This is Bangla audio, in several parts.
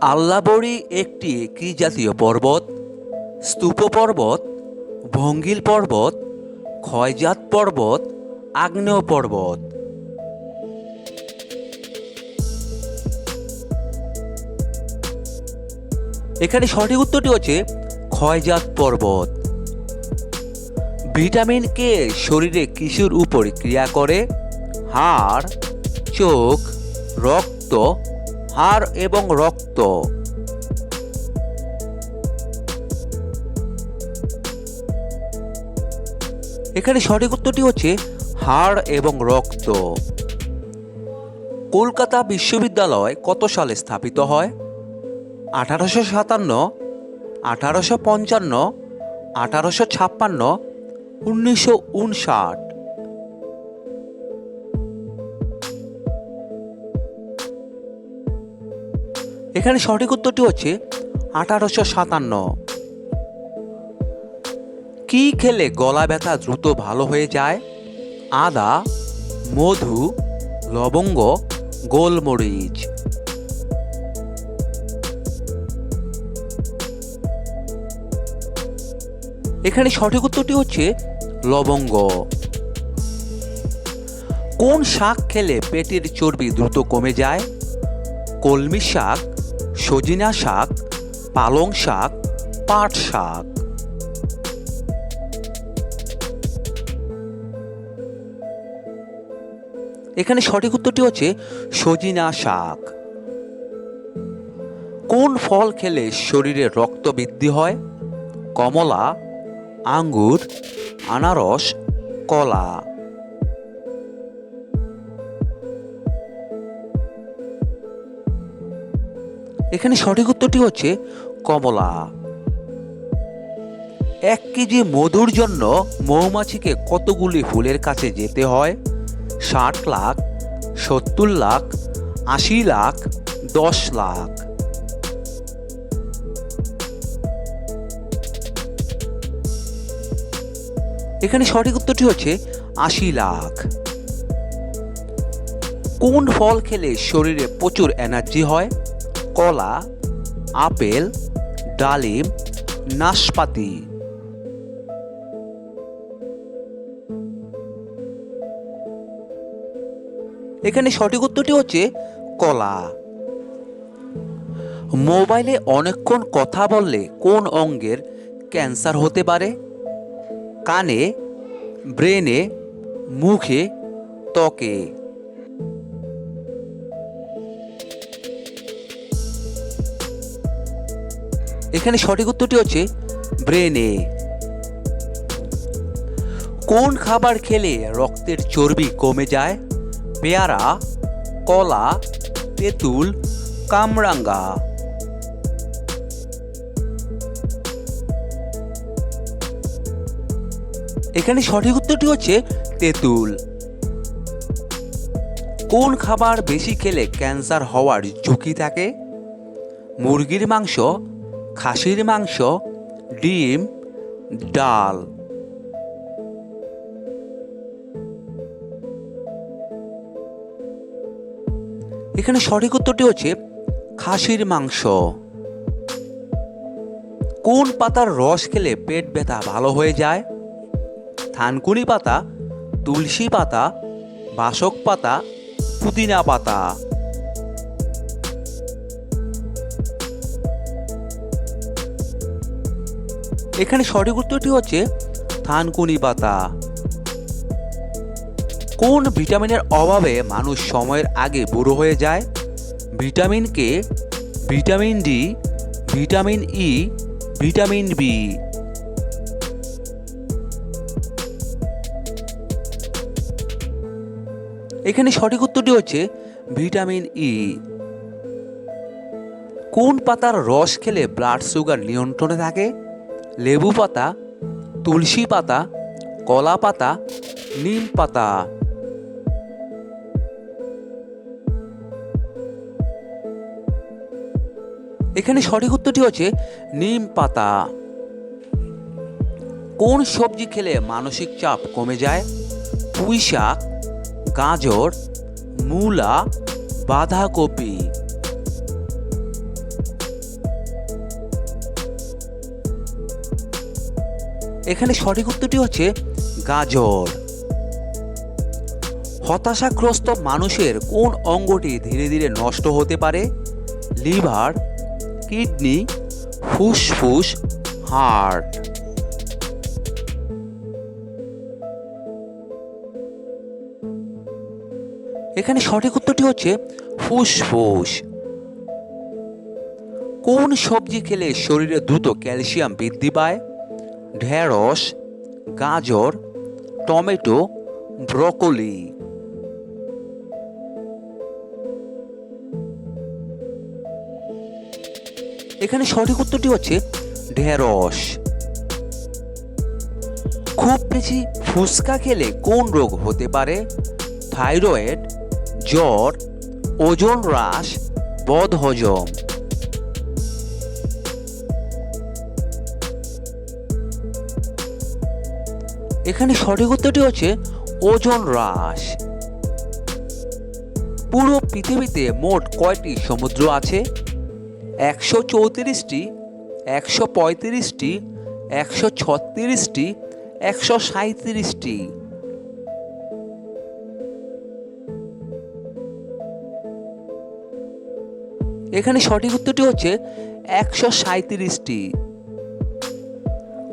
আল্লাবড়ি একটি কি জাতীয় পর্বত? স্তূপ পর্বত ভঙ্গিল পর্বত, ক্ষয়জাত পর্বত, আগ্নেয় পর্বত। এখানে সঠিক উত্তরটি হচ্ছে ক্ষয়জাত পর্বত। ভিটামিন কে শরীরে কিশোর উপর ক্রিয়া করে? হাড়, চোখ, রক্ত হাড় এবং রক্ত। এখানে সঠিক উত্তরটি হচ্ছে হাড় এবং রক্ত। কলকাতা বিশ্ববিদ্যালয় কত সালে স্থাপিত হয়? আঠারোশো সাতান্ন, আঠারোশো পঞ্চান্ন, আঠারোশো ছাপ্পান্ন, উনিশশো উনষাট। এখানে সঠিক উত্তরটি হচ্ছে আঠারোশো সাতান্ন। কি খেলে গলা ব্যথা দ্রুত ভালো হয়ে যায়? আদা, মধু, লবঙ্গ, গোলমরিচ। এখানে সঠিক উত্তরটি হচ্ছে লবঙ্গ। কোন শাক খেলে পেটের চর্বি দ্রুত কমে যায়? কলমি শাক সজিনা শাক, পালং শাক, পাট শাক। এখানে সঠিক উত্তরটি হচ্ছে সজিনা শাক। কোন ফল খেলে শরীরে রক্ত বৃদ্ধি হয়? কমলা, আঙ্গুর, আনারস, কলা। এখানে সঠিক উত্তরটি হচ্ছে কমলা। এক কেজি মধুর জন্য মৌমাছিকে কতগুলি ফুলের কাছে যেতে হয়? ষাট লাখ, সত্তর লাখ, আশি লাখ, দশ লাখ। এখানে সঠিক উত্তরটি হচ্ছে আশি লাখ। কোন ফল খেলে শরীরে প্রচুর এনার্জি হয়? কলা, আপেল, ডালিম, নাশপাতি। এখানে সঠিক উত্তরটি হচ্ছে কলা। মোবাইলে অনেকক্ষণ কথা বললে কোন অঙ্গের ক্যান্সার হতে পারে? কানে, ব্রেনে, মুখে, ত্বকে। এখানে সঠিক উত্তরটি হচ্ছে ব্রেনে। কোন খাবার খেলে রক্তের চর্বি কমে যায়? পেয়ারা, কলা, তেঁতুল, কামরাঙ্গা। এখানে সঠিক উত্তরটি হচ্ছে তেঁতুল। কোন খাবার বেশি খেলে ক্যান্সার হওয়ার ঝুঁকি থাকে? মুরগির মাংস খাসির মাংস, ডিম, ডাল। এখানে সঠিক উত্তরটি হচ্ছে খাসির মাংস। কোন পাতার রস খেলে পেট ব্যথা ভালো হয়ে যায়? থানকুনি পাতা, তুলসী পাতা, বাসক পাতা, পুদিনা পাতা। এখানে সঠিক উত্তরটি হচ্ছে থানকুনি পাতা। কোন ভিটামিনের অভাবে মানুষ সময়ের আগে বুড়ো হয়ে যায়? ভিটামিন কে? Vitamin D, vitamin E, vitamin B. এখানে সঠিক উত্তরটি হচ্ছে ভিটামিন ই। কোন পাতার রস খেলে ব্লাড সুগার নিয়ন্ত্রণে থাকে? লেবু পাতা, তুলসী পাতা, কলা পাতা, নিম পাতা। এখানে সঠিক উত্তরটি হচ্ছে নিম পাতা। কোন সবজি খেলে মানসিক চাপ কমে যায়? পুঁই শাক গাজর, মূলা, বাঁধাকপি। এখানে সঠিক উত্তরটি হচ্ছে গাজর। হতাশাগ্রস্ত মানুষের কোন অঙ্গটি ধীরে ধীরে নষ্ট হতে পারে? লিভার, কিডনি, ফুসফুস, হার্ট। এখানে সঠিক উত্তরটি হচ্ছে ফুসফুস। কোন সবজি খেলে শরীরে দ্রুত ক্যালসিয়াম বৃদ্ধি পায়? ঢেঁড়স, গাজর, টমেটো, ব্রকলি। এখানে সঠিক উত্তরটি হচ্ছে ঢেঁড়স। খুব বেশি ফুচকা খেলে কোন রোগ হতে পারে? থাইরয়েড, জ্বর, ওজন হ্রাস, বদহজম। এখানে সঠিক উত্তরটি হচ্ছে ওজন হ্রাস। পুরো পৃথিবীতে মোট কয়টি সমুদ্র আছে? একশো চৌত্রিশটি, একশো পঁয়ত্রিশটি, একশো ছত্রিশটি, একশো সাঁত্রিশটি এখানে সঠিক উত্তরটি হচ্ছে একশো সাঁত্রিশটি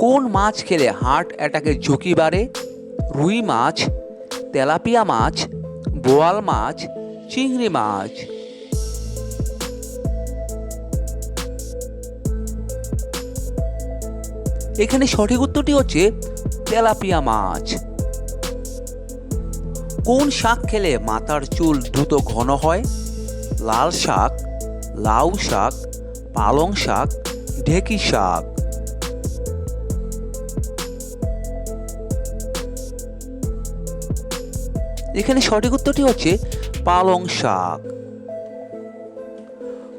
কোন মাছ খেলে হার্ট অ্যাটাকের ঝুঁকি বাড়ে? রুই মাছ, তেলাপিয়া মাছ, বোয়াল মাছ, চিংড়ি মাছ। এখানে সঠিক উত্তরটি হচ্ছে তেলাপিয়া মাছ। কোন শাক খেলে মাথার চুল দ্রুত ঘন হয়? লাল শাক, লাউ শাক, পালং শাক, ঢেকি শাক। এখানে সঠিক উত্তরটি হচ্ছে পালং শাক।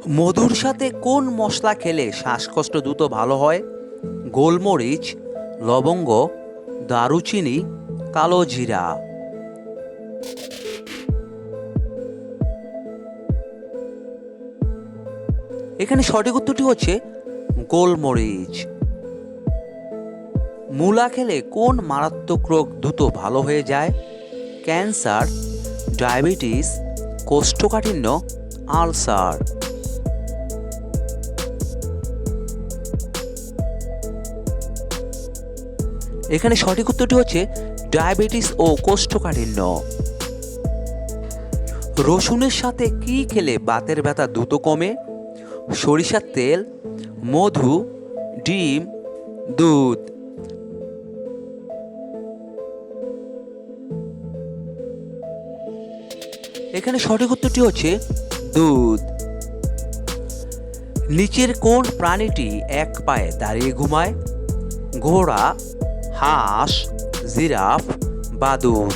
মধুর সাথে কোন মশলা খেলে শ্বাসকষ্ট দ্রুত ভালো হয়? গোলমরিচ, লবঙ্গ, দারুচিনি, কালো জিরা। এখানে সঠিক উত্তরটি হচ্ছে গোলমরিচ। মূলা খেলে কোন মারাত্মক রোগ দ্রুত ভালো হয়ে যায়? ক্যান্সার, ডায়াবেটিস, কোষ্ঠকাঠিন্য, আলসার। এখানে সঠিক উত্তরটি হচ্ছে ডায়াবেটিস ও কোষ্ঠকাঠিন্য। রসুনের সাথে কি খেলে বাতের ব্যথা দ্রুত কমে? সরিষার তেল, মধু, ডিম, দুধ। এখানে সঠিক উত্তরটি হচ্ছে দুধ। নিচের কোন প্রাণীটি এক পায়ে দাঁড়িয়ে ঘুমায়? ঘোড়া, হাঁস, জিরাফ বাদুর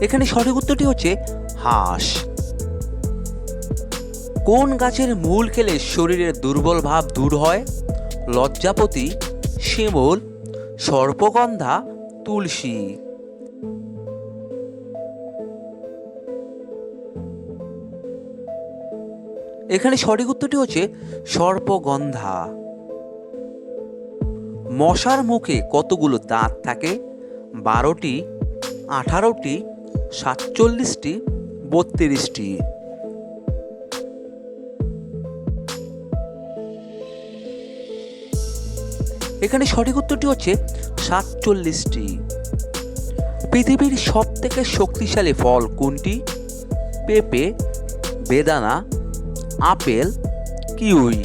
এখানে সঠিক উত্তরটি হচ্ছে হাঁস। কোন গাছের মূল খেলে শরীরের দুর্বল ভাব দূর হয়? লজ্জাপতি, শিমুল সর্পগন্ধা তুলসী। এখানে সঠিক উত্তরটি হচ্ছে সর্পগন্ধা। মশার মুখে কতগুলো দাঁত থাকে? বারোটি, আঠারোটি, সাতচল্লিশটি, বত্রিশটি। এখানে সঠিক উত্তরটি হচ্ছে সাতচল্লিশটি। পৃথিবীর সব থেকে শক্তিশালী ফল কোনটি? পেঁপে, বেদানা, আপেল, কিউই।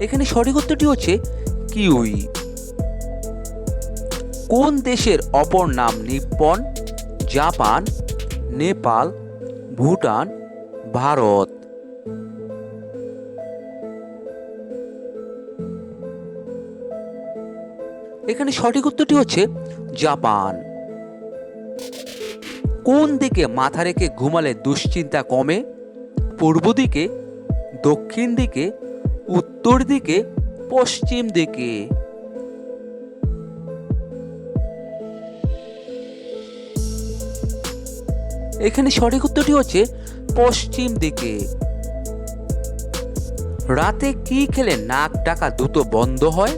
এখানে সঠিক উত্তরটি হচ্ছে কিউই। কোন দেশের অপর নাম নিপ্পন? জাপান, নেপাল, ভুটান ভারত। এখানে সঠিক উত্তরটি হচ্ছে জাপান। কোন দিকে মাথা রেখে ঘুমালে দুশ্চিন্তা কমে? পূর্ব দিকে, দক্ষিণ দিকে, উত্তর দিকে, পশ্চিম দিকে? এখানে সঠিক উত্তরটি হচ্ছে পশ্চিম দিকে। রাতে কি খেলে নাক ডাকা দ্রুত বন্ধ হয়?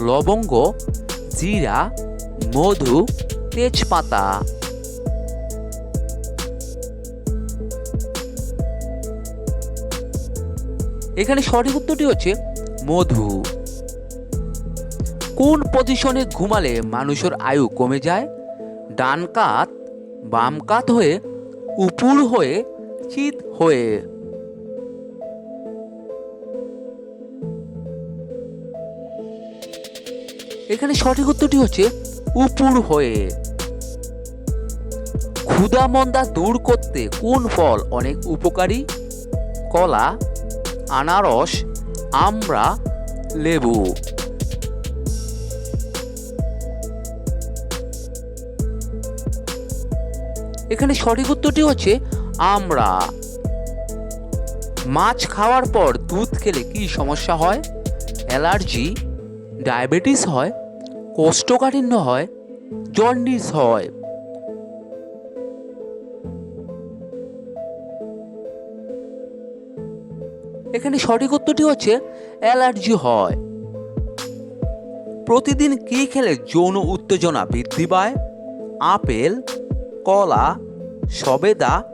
লবঙ্গ, জিরা, মধু, তেজপাতা। এখানে সঠিক উত্তরটি হচ্ছে মধু। কোন পজিশনে ঘুমালে মানুষের আয়ু কমে যায়? ডান কাত, বাম কাত হয়ে, উপুর হয়ে চিত হয়ে এখানে সঠিক উত্তরটি হচ্ছে উপুর হয়ে। ক্ষুধা মন্দা দূর করতে কোন ফল অনেক উপকারী? কলা, আনারস, আমড়া, লেবু। এখানে সঠিক উত্তরটি হচ্ছে আমরা মাছ খাওয়ার পর দুধ খেলে কি সমস্যা হয়? অ্যালার্জি, ডায়াবেটিস হয়, কোষ্ঠকাঠিন্য হয়, জন্ডিস হয়। এখানে সঠিক উত্তরটি হচ্ছে অ্যালার্জি হয়। প্রতিদিন কি খেলে যৌন উত্তেজনা বৃদ্ধি পায়? আপেল, কলা, সবেদা